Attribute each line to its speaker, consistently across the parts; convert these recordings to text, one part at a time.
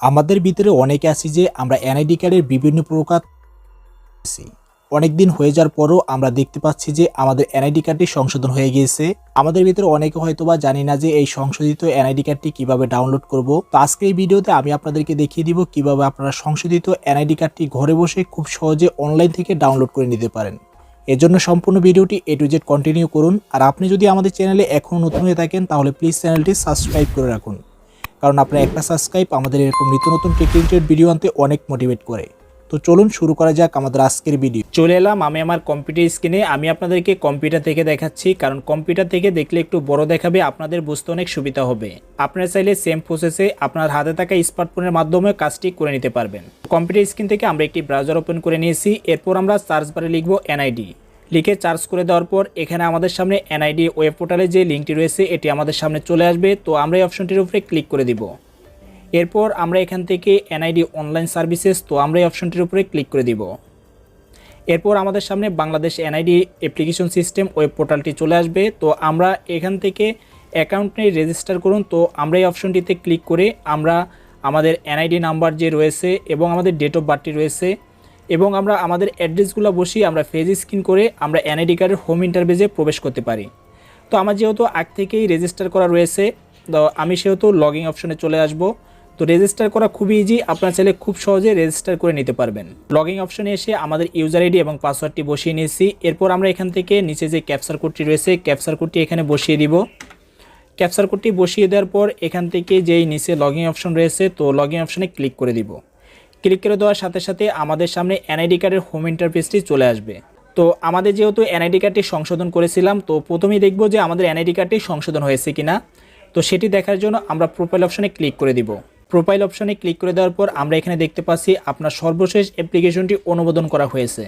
Speaker 1: আমাদের ভিতরে অনেকে আছি যে আমরা এনআইডি কার্ডের বিভিন্ন প্রকার অনেক দিন হয়ে যাওয়ার পরও আমরা দেখতে পাচ্ছি যে আমাদের এনআইডি কার্ডটি সংশোধন হয়ে গিয়েছে। আমাদের ভিতরে অনেকে হয়তো বা জানি না যে এই সংশোধিত এনআইডি কার্ডটি কীভাবে ডাউনলোড করব। তো আজকে এই ভিডিওতে আমি আপনাদেরকে দেখিয়ে দিব কীভাবে আপনারা সংশোধিত এনআইডি কার্ডটি ঘরে বসে খুব সহজে অনলাইন থেকে ডাউনলোড করে নিতে পারেন। এর জন্য সম্পূর্ণ ভিডিওটি এ টু জেড কন্টিনিউ করুন। আর আপনি যদি আমাদের চ্যানেলে এখনও নতুন হয়ে থাকেন, তাহলে প্লিজ চ্যানেলটি সাবস্ক্রাইব করে রাখুন। কারণ আপনার একটা সাবস্ক্রাইব আমাদের এরকম নিত্য নতুন টেক রিলেটেড ভিডিও আনতে অনেক মোটিভেট করে। তো চলুন শুরু করা যাক আমাদের আজকের ভিডিও
Speaker 2: চলে এলাম আমি আমার কম্পিউটার স্ক্রিনে আমি আপনাদেরকে কম্পিউটার থেকে দেখাচ্ছি, কারণ কম্পিউটার থেকে দেখলে একটু বড় দেখাবে, আপনাদের বুঝতে অনেক সুবিধা হবে। আপনারা চাইলে সেম প্রসেসে আপনার হাতে থাকা স্মার্টফোনের মাধ্যমে কাজটি করে নিতে পারবেন। কম্পিউটার স্ক্রিন থেকে আমরা একটি ব্রাউজার ওপেন করে নিয়েছি। এরপর আমরা সার্চ বারে লিখব এনআইডি লিখে চার্জ করে দেওয়ার পর এখানে আমাদের সামনে এনআইডি ওয়েব পোর্টালে যে লিঙ্কটি রয়েছে, এটি আমাদের সামনে চলে আসবে। তো আমরা এই অপশনটির উপরে ক্লিক করে দিব। এরপর আমরা এখান থেকে এনআইডি অনলাইন সার্ভিসেস, তো আমরা এই অপশনটির উপরে ক্লিক করে দিব। এরপর আমাদের সামনে Bangladesh NID application system web পোর্টালটি চলে আসবে। তো আমরা এখান থেকে অ্যাকাউন্ট নিয়ে রেজিস্টার করুন। তো আমরা এই অপশনটিতে ক্লিক করে আমরা আমাদের এনআইডি নাম্বার যে রয়েছে এবং আমাদের ডেট অফ বার্থটি রয়েছে এবং আমরা আমাদের অ্যাড্রেসগুলো বসিয়ে আমরা ফেজ স্ক্রিন করে আমরা এনআইডি কার্ডের হোম ইন্টারভেজে প্রবেশ করতে পারি। তো আমার যেহেতু আগ থেকেই রেজিস্টার করা রয়েছে, তো আমি সেহেতু লগিং অপশনে চলে আসব। তো রেজিস্টার করা খুবই ইজি আপনার চাইলে খুব সহজে রেজিস্টার করে নিতে পারবেন। লগিং অপশনে এসে আমাদের ইউজার আইডি এবং পাসওয়ার্ডটি বসিয়ে নিয়েছি। এরপর আমরা এখান থেকে নিচে যে ক্যাপচার কোডটি রয়েছে ক্যাপচার কোডটি এখানে বসিয়ে দিব। ক্যাপচার কোডটি বসিয়ে দেওয়ার পর এখান থেকে যেই নিচে লগিং অপশন রয়েছে, তো লগিং অপশনে ক্লিক করে দিব। ক্লিক করে দেওয়ার সাথে সাথে আমাদের সামনে এনআইডি কার্ডের হোম ইন্টারফেসটি চলে আসবে। তো আমাদের যেহেতু এনআইডি কার্ডটি সংশোধন করেছিলাম, তো প্রথমেই দেখব যে আমাদের এনআইডি কার্ডটি সংশোধন হয়েছে কিনা। তো সেটি দেখার জন্য আমরা প্রোফাইল অপশনে ক্লিক করে দিব। প্রোফাইল অপশনে ক্লিক করে দেওয়ার পর আমরা এখানে দেখতে পাচ্ছি আপনার সর্বশেষ অ্যাপ্লিকেশনটি অনুমোদন করা হয়েছে।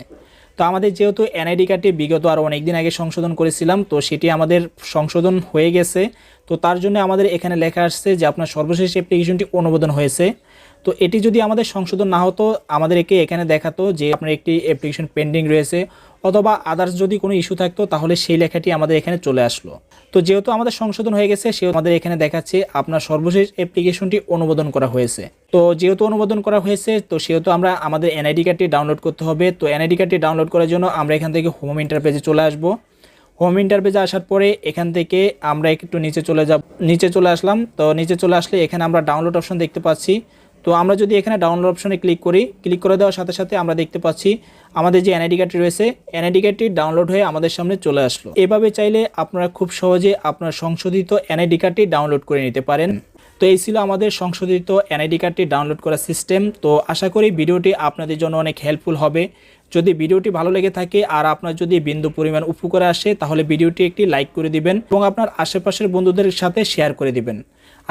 Speaker 2: তো আমাদের যেহেতু এনআইডি কার্ডটি বিগত আর অনেক দিন আগে সংশোধন করেছিলাম, তো সেটি আমাদের সংশোধন হয়ে গেছে। তো তার জন্য আমাদের এখানে লেখা আসছে যে আপনার সর্বশেষ অ্যাপ্লিকেশনটি অনুমোদন হয়েছে। তো এটি যদি আমাদের সংশোধন না হতো, আমাদেরকে এখানে দেখাতো যে আপনার একটি অ্যাপ্লিকেশন পেন্ডিং রয়েছে, অথবা আদার্স যদি কোনো ইস্যু থাকতো, তাহলে সেই লেখাটি আমাদের এখানে চলে আসলো। তো যেহেতু আমাদের সংশোধন হয়ে গেছে, সেহেতু আমাদের এখানে দেখাচ্ছে আপনার সর্বশেষ অ্যাপ্লিকেশনটি অনুমোদন করা হয়েছে। তো যেহেতু অনুমোদন করা হয়েছে, তো সেহেতু আমরা আমাদের এনআইডি কার্ডটি ডাউনলোড করতে হবে। তো এনআইডি কার্ডটি ডাউনলোড করার জন্য আমরা এখান থেকে হোম ইন্টারপেজে চলে আসব। হোম ইন্টারপেজে আসার পরে এখান থেকে আমরা একটু নিচে চলে যাব নিচে চলে আসলাম। তো নিচে চলে আসলে এখানে আমরা ডাউনলোড অপশন দেখতে পাচ্ছি। তো আমরা যদি এখানে ডাউনলোড অপশনে ক্লিক করি ক্লিক করে দেওয়ার সাথে সাথে আমরা দেখতে পাচ্ছি আমাদের যে এনআইডি কার্ডটি রয়েছে এনআইডি কার্ডটি ডাউনলোড হয়ে আমাদের সামনে চলে আসলো। এভাবে চাইলে আপনারা খুব সহজে আপনার সংশোধিত এনআইডি কার্ডটি ডাউনলোড করে নিতে পারেন। তো এই ছিল আমাদের সংশোধিত এনআইডি কার্ডটি ডাউনলোড করার সিস্টেম তো আশা করি ভিডিওটি আপনাদের জন্য অনেক হেল্পফুল হবে। যদি ভিডিওটি ভালো লেগে থাকে আর আপনার যদি বিন্দু পরিমাণ উপকারে আসে, তাহলে ভিডিওটি একটি লাইক করে দিবেন এবং আপনার আশেপাশের বন্ধুদের সাথে শেয়ার করে দিবেন।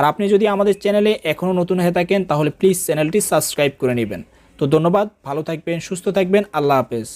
Speaker 2: আর আপনি যদি আমাদের চ্যানেলে এখনও নতুন হয়ে থাকেন, তাহলে প্লিজ চ্যানেলটি সাবস্ক্রাইব করে নেবেন। তো ধন্যবাদ, ভালো থাকবেন, সুস্থ থাকবেন, আল্লাহ হাফেজ।